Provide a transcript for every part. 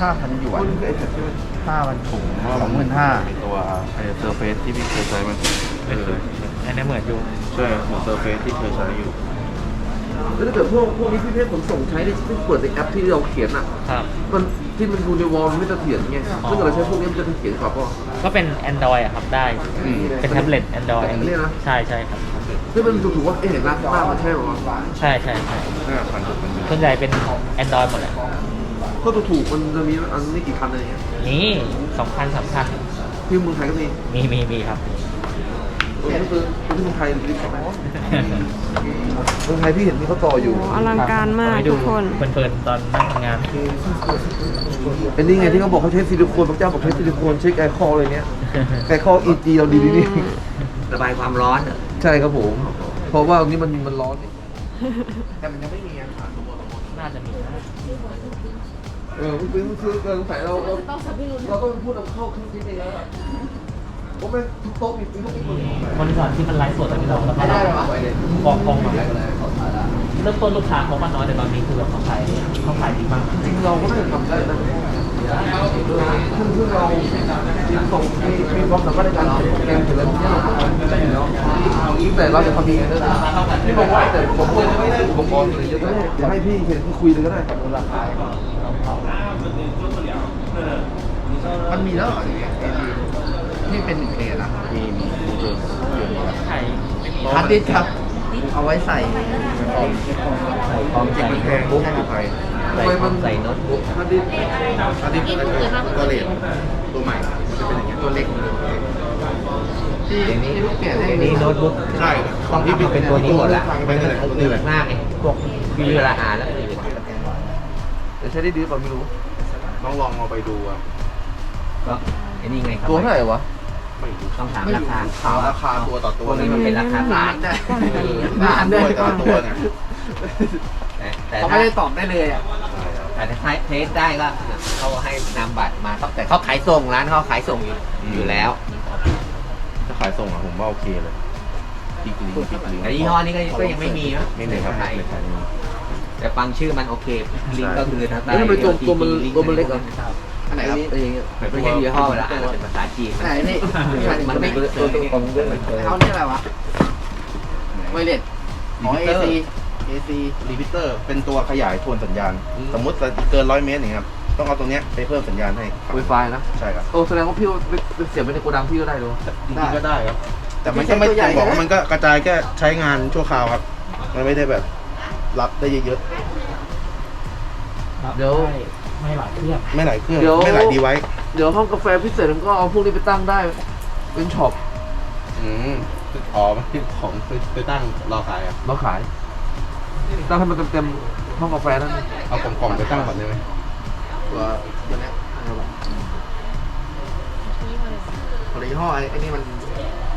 ห้าพันหยวนคนเคยเห็นใช่ไหมห้าพันถุงสองหมื่นห้าไอ้ตัวไอ้เซอร์เฟซที่พี่เคยใช้มันเอออันนี้เหมือนอยู่ใช่เหมือนเซอร์เฟซที่เคยใช้อยู่แล้วถ้าเกิดพวกพวกนี้พี่เพชรขนส่งใช้ได้ที่เปิดในแอปที่เราเขียนอะครับมันที่มันดูในวอลมันไม่เสถียรไงถ้าเกิดเราใช้พวกนี้มันจะเสถียรกว่าป่ะก็เป็น Android อะครับได้อืมเป็นแท็บเล็ต Android อันนี้นะใช่ใช่ครับ ซึ่งมันดูถูกว่าเอ๊ะเห็นร้านข้างล่างมันใช่หรอวะใช่ใช่ใช่ห้าพันหกพันส่วนใหญ่เป็น Android หมดเลยก็ดูถูกมันจะมีอันนี้กี่คันอะไรเงี้ยนี่สองพันสามพันที่เมืองไทยก็มีมีมีมีครับ ตัวนี้คือตัวที่เมืองไทยรีบเข้าไปเมืองไทยพี่เห็นมีเขาต่ออยู่โอ้อลังการมากเอไปทุดูกคนเพลินๆตอนนั่งทำงานเป็นนี่ไงที่เขาบอกเขาใช้ซิลิโคนพระเจ้าบอกใช้ซิลิโคนเช็คไอคออะไรเนี้ยไอคออีจีเราดีดีนี่อืมระบายความร้อนเหรอใช่ครับผม เพราะว่าตรงนี้มันมันร้อนนี่แต่มันยังไม่มีอะน่าจะมีนะเออมันเป็นซื้อเกินใส่เราเราเราต้องพูดเอาเข้าเครื่องคิดเองแล้วอะผมเป็นทุกโต๊ะมีทุกคนวันก่อนที่มันไลฟ์สดอะพี่เราแล้วก็ไม่ได้หรอกองกองมา เริ่มต้นลูกค้าเขาก็น้อยแต่ตอนนี้คือแบบเขาขายเขาขายดีมากจริงเราก็น่าจะทำได้นะซึ่งซึ่งเราจริงส่งมีมีความสามารถในการเขียนโปรแกรมเขียนอะไรพวกนี้เราทำได้อยู่แล้วแต่เราจะทำยังไงได้ที่บอกว่าแต่ผมควรจะไม่ได้อุปกรณ์อะไรเยอะก็ได้เดี๋ยวให้พี่เห็นคุยเลยก็ได้ราคามันมีแล้วเหรออย่างเงี้ยที่เป็นหนึ่งเหรียญอะมีมีมีเจอขายไม่มีฮาร์ดดิสครับ เอาไว้ใส่ความจริงมันแพงบุ๊กอยู่ไทยทำไมมันใส่โน้ตบุ๊กฮาร์ดดิสก์ฮาร์ดดิสก์ตัวเหรียตัวใหม่จะเป็นอย่างเงี้ยตัวเล็กที่ที่เพิ่งเปลี่ยนนี่โน้ตบุ๊กใช่ต้องทำเป็นตัวนี้หมดละไม่ใช่เหนืดมากไงพวกมีเวลาอ่านแล้วเดี๋ยวใช้ได้ดีเปล่าไม่รู้ต้องลองเอาไปดูอะก็ไอ้นี่ไงครับตัวเท่าไหร่วะ ต้องถามไม่รารู้คาถามราคาตัวต่อตัวพวกนี้มันเป็นราคาล้านได้ล้านได้ตัวต่อตัวเนี่ยแต่แต่เขาถ้าไม่ได้ตอบได้เลยอะแต่ถ้าเทสได้ก็เขาให้นำบัตรมาแต่เขาขายส่งร้านเขาขายส่งอยู่อยู่แล้วถ้าขายส่งอะผมว่าโอเคเลยพิกลิงพิกลิงแต่ยี่ห้อนี้ก็ก็ยังไม่มีนะไม่มีครับขายไม่ขายไม่มีแต่ฟังชื่อมันโอเคลิงก์ก็คือทางใต้แล้วทำไมตัวตัวมันตัวมันเล็กเหรออัน ไหนครับไอ้อย่างเงี้ยไม่ใช่ยี่ห้อเวลาอ่านเป็นภาษาจีนไหนนี่มันไม่ตัวตัวของเรื่องมันเขาเนี่ยอะไรวะไวเลสอ๋อ AC AC รีพิเตอร์ เป็นตัวขยายทวนสัญญาณ สมมติเกินร้อยเมตรอย่างเงี้ยครับ ต้องเอาตรงเนี้ยไปเพิ่มสัญญาณให้ไวไฟนะ ใช่ครับ โอ้แสดงว่าพี่เสียบไปในโกดังพี่ก็ได้ด้วยจริงๆก็ได้ครับ แต่มันก็ไม่ได้บอกว่ามันก็กระจายแค่ใช้งานชั่วคราวครับ มันไม่ได้แบบรับได้เยอะ เดี๋ยวไม่หลายเครื่องๆไม่หลายเครื่อง เดี๋ยว ไม่หลายดีไว้เดี๋ยวห้องกาแฟพิเศษมันก็เอาพวกนี้ไปตั้งได้ เป็นช็อปอืมอ๋อที่ของไปตั้งรอขายอะเราขาย ตั้งให้มันเต็มๆห้องกาแฟนั่นเอากล่องๆไปตั้งก่อนได้ไหมตัวตัวเนี้ยคนละยี่ห้อไอ้นี่มัน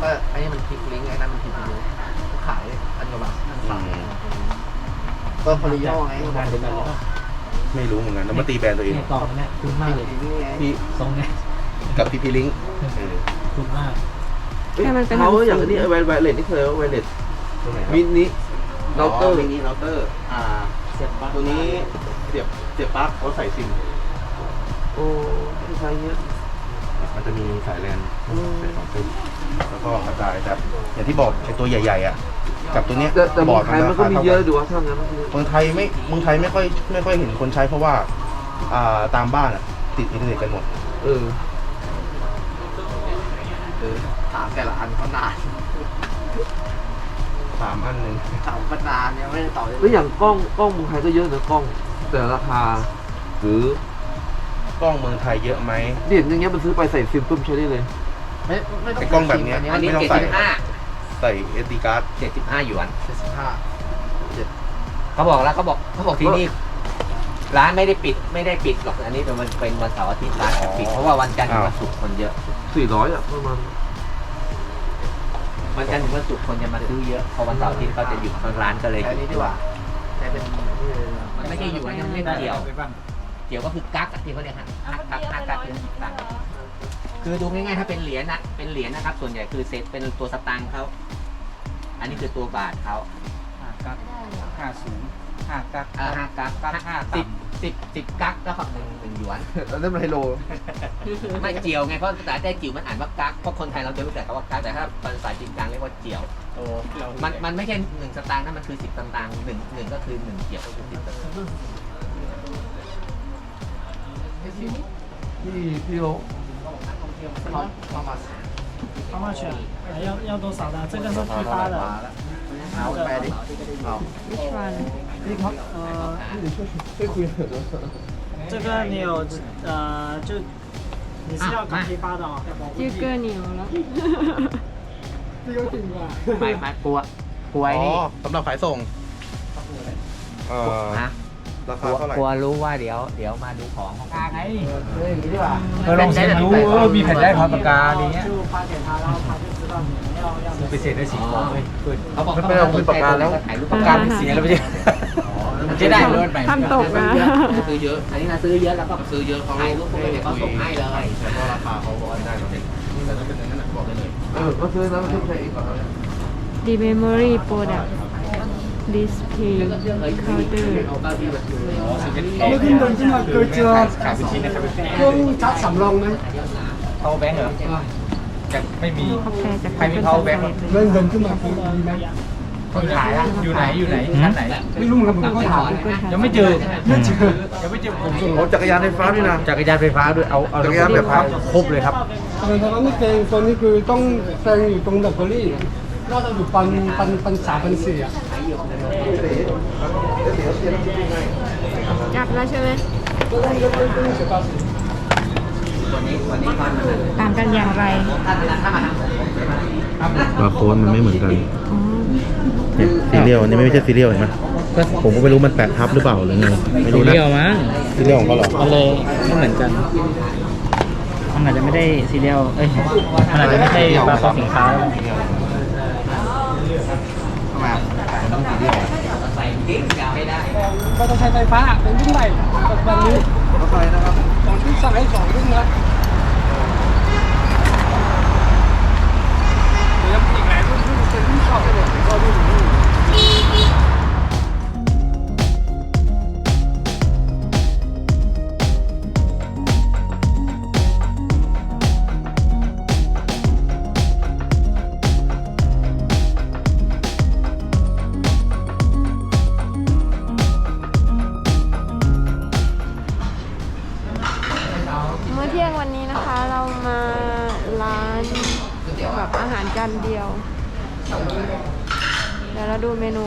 ก็ไอ้นี่มันคลิกลิงก์ไอ้นั่นมันคลิกลิงก์ขายอันกว่าบาทอืมก็คนละยี่ห้อไงงานเดียวกันหรือเปล่า ไม่รู้เหมือนกันแล้วมาตีแบรนด์ตัวเองเนี่ยกล่องเนี่ยคุ้มมากเลยนี่ไงพี่ทรงเนี่ยกับพีพีลิงคุ้มมากให้มันเป็นเขาหนังสืออย่างนี้ไวไวเลสนี่เคยว่าไวเลสตรงไหนมินิเราเตอร์มินิเราเตอร์ อ่า เสียบปลั๊กตัวนี้เสียบเสียบปลั๊กเขาใส่ซิม โอ้ที่ใช้เงี้ยมันจะมีสายแลนใส่สองเส้นแล้วก็กระจายแต่อย่างที่บอกไอ้ตัวใหญ่ๆอะ กับตัวเนี้ยแต่แต่เมืองไทยมันก็มีเยอะราคาดูว่าถ้างั้นเมืองไทยไม่เมืองไทยไม่ค่อยไม่ค่อยเห็นคนใช้เพราะว่า อ่าตามบ้านอะ ติดอินเทอร์เน็ตกันหมด เออเออถามแต่ละอันเขานานสามอันหนึ่งถามมานานเนี่ยไม่ได้ตอบเลยแล้วอย่างกล้องกล้องเมืองไทยก็เยอะนะกล้อง แต่ราคา หรือกล้องเมืองไทยเยอะไหมเด่นอย่างเงี้ยมันซื้อไปใส่ซิมตุ้มใช้ได้เลย ไม่ไม่ต้องไอ้กล้องแบบเนี้ยอันนี้ไม่ต้องเจ็ดใส่ สิบห้า ใส่เอสดีการ์ดเจ็ดสิบห้าหยวน เจ็ดสิบห้าเขาบอกแล้วเขาบอกเขาบอกที่นี่ร้านไม่ได้ปิดไม่ได้ปิดหรอกอันนี้เป็นวันเป็นวันเสาร์อาทิตย์ร้านจะปิดเพราะว่าวันจันทร์ถึงวันศุกร์คนเยอะสี่ร้อยอะประมาณวันจันทร์ถึงวันศุกร์คนจะมาซื้อเยอะพอวันเสาร์อาทิตย์เขาจะหยุดทางร้านก็เลยแต่อันนี้ดีกว่าแต่เป็นนี่เลยนะมันไม่ใช่หยวนยังไม่เกี่ยวเกี่ยวก็คือกั๊กอะที่เขาเรียกฮะกั๊กกั๊กกั๊กกั๊กคือต่างกันคือดูง่ายๆถ้าเป็นเหรียญนะเป็นเหรียญนะครับ ส่วนใหญ่คือเซตเป็นตัวสตางค์เขา อันนี้คือตัวบาทเขากั๊กห้าศูนย์ห้ากักเออห้ากักห้าสิบสิบสิบกักแล้วก็หนึ่งหนึ่งหยวน แล้วนั่นมันไฮโลไม่เจียวไงเพราะภาษาใต้จิ๋วมันอ่านว่ากักเพราะคนไทยเราจะรู้จักคำว่ากักแต่ถ้าภาษาจีนกลางเรียกว่าเจียว โอ้เรามันมันไม่ใช่หนึ่งสตางค์นะมันคือสิบสตางค์หนึ่งหนึ่งก็คือหนึ่งเจียวก็คือสิบสตางค์พี่พี่โล How much 啊？要要多少的？这个是批发的。 เอาแปลดิเอา which one พี่ครับเอ่อพี่ช่วยช่วยคุยหน่อยด้วย 这个你有呃，就你是要搞批发的哦。 จื้อเกอร์เหนียวแล้ว ไม่ไม่กลัวกลัวไอ้ อ๋อ นี่ สำหรับขายส่งเอ่อ ฮะ ราคากลัวเท่าไหร่กลัวรู้ว่าเดี๋ยวเดี๋ยวมาดูของของไงเฮ้ยดีกว่าเออลองเช็คดูเออมีแผ่นได้ความปากกาอะไรเงี้ยไปเสร็จได้สีทอปเลยได้นเขาบอกเขาไม่เอาขึ้นปากกาแล้วถ่ายรูปปากกาเป็นสียแล้วไม่ใช่มันจะได้รถใหม่ทำตกนะซื้อเยอะอันนี้นะซื้อเยอะแล้วก็ซื้อเยอะเขาถ่ายรูปพวกนี้เขาส่งให้เลยแต่วก็ราคาเขาบอกได้เราเด็กแต่ถ้าเป็นอย่างนั้นบอกได้เลยเออก็ซื้อแล้วไม่ใช่อีกหรอ The Memory Product display counter โอ้ยขึ้นบนขึ้นมาเกิดเจอ ขาดเชิ้ครื่องชักสำรองไหมเทาแบงค์เหรอจะไม่มีใครมีเท่าแบงค์เริ่อเดินขึ้นมาคือมีไหมคนขายอะอยู่ไหนอยู่ไหนชั้นไหน ไม่รู้เหมือนกันผมก็ถามยังไม่เจอไม่เจอยังไม่เจอผมส่งรถจักรยานไฟฟ้าด้วยนะ จักรยานไฟฟ้าด้วย เอาอาจักรยานไฟฟ้าครบเลยครับตอนนี้นพเซงโซนนี้คือต้องแซงอยู่ตรงดับเบิลลี่ น่าจะอยู่ปันปันปันสามปันสี่อะจับแล้วใช่ไหมวันนี้วันนี้ตอนนั้นต่างกันอย่างไรถ้าถ้ามาทางผมผมจะมาบาร์โค้ดมันไม่เหมือนกันอ๋อเนี่ยซีเรียลอันนี้ไม่ใช่ซีเรียลเห็นไหมผมก็ไม่รู้มันแปะทับหรือเปล่าหรือไงไม่รู้นะเรียวมั้งซีเรียลของเขาเหรอมันเลยไม่เหมือนกันมันอาจจะไม่ได้ซีเรียลเอ้ยมันอาจจะไม่ใช่ปลาคอสินค้า ต้องใส่กิ๊กยาวไม่ได้มอเตอร์ไซค์ไฟฟ้าเป็นรุ่นใหม่ปัจจุบันนี้รถไฟนะครับของรุ่นสายสองรุ่นนะ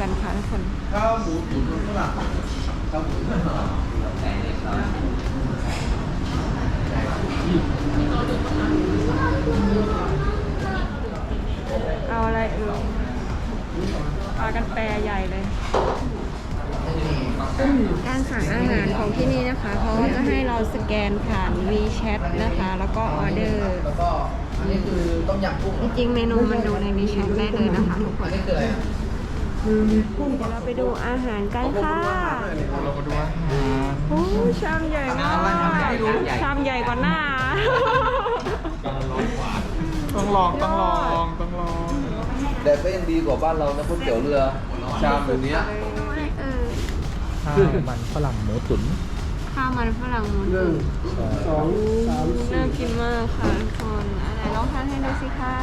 กันค่ะทุกคนข้าวหมูตุ๋นมันฝรั่งเอาอะไรเอ่ยพากันแปรใหญ่เลย การสั่งอาหารของที่นี่นะคะเขาก็จะให้เราสแกนผ่าน WeChat นะคะ แล้วก็ออเดอร์ แล้วก็อันนี้คือต้มยำกุ้งจริงๆเมนูมันดูใน WeChat ได้เลยนะคะทุกคน เดี๋ยวเราไปดูอาหารกันค่ะ เรามาดูว่าโอ้ชามใหญ่มากชามใหญ่กว่าหน้า ต้องลองต้องลองต้องลองแต่ก็ยังดีกว่าบ้านเรานะก๋วยเตี๋ยวเรือ ชามแบบเนี้ยเออข้าวมันฝรั่งหมูตุ๋นข้าวมันฝรั่งหมูหตุ๋นึ่งนสองสามน่ากินมากค่ะทุกคนอะไรลองทานให้ดูสิคะ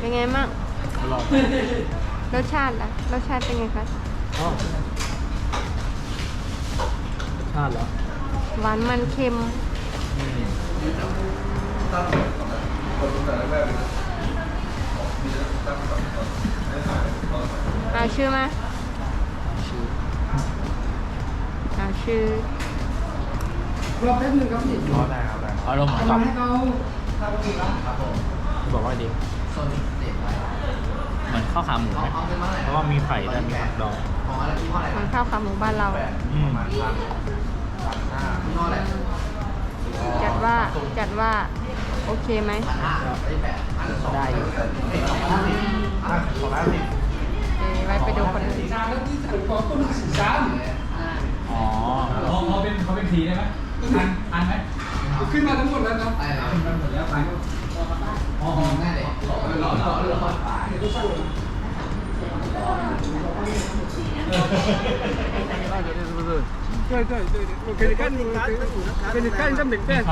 เป็นไงบ้างรสชาติล่ะ รสชาติเป็นไงคะชาติเหรอ หวานมันเค็ม เอาชื่อมาเอาชื่อรอแป๊บนึงครับพี่อารม ณ์เหมือนทำกับให้เขาบอกว่าดีเหมือนข้าวขาหมูไหมเพราะว่ามีไข่ด้วยมีผักดองเหมือนข้าวขาหมูบ้านเราอืมจัดว่าจัดว่า โอเคไหมได้อยู่เดี๋ยวไว้ไปดูคนอื่นอ๋อขึ้นม ขึ้นมาทั้งหมดแล้วครับไปแล้วมันหมดแล้วไปอ๋อง่ายเลยหล่อหล่อหล่อหล่อตาย对对对对，我给你看，我给你看ห下名片。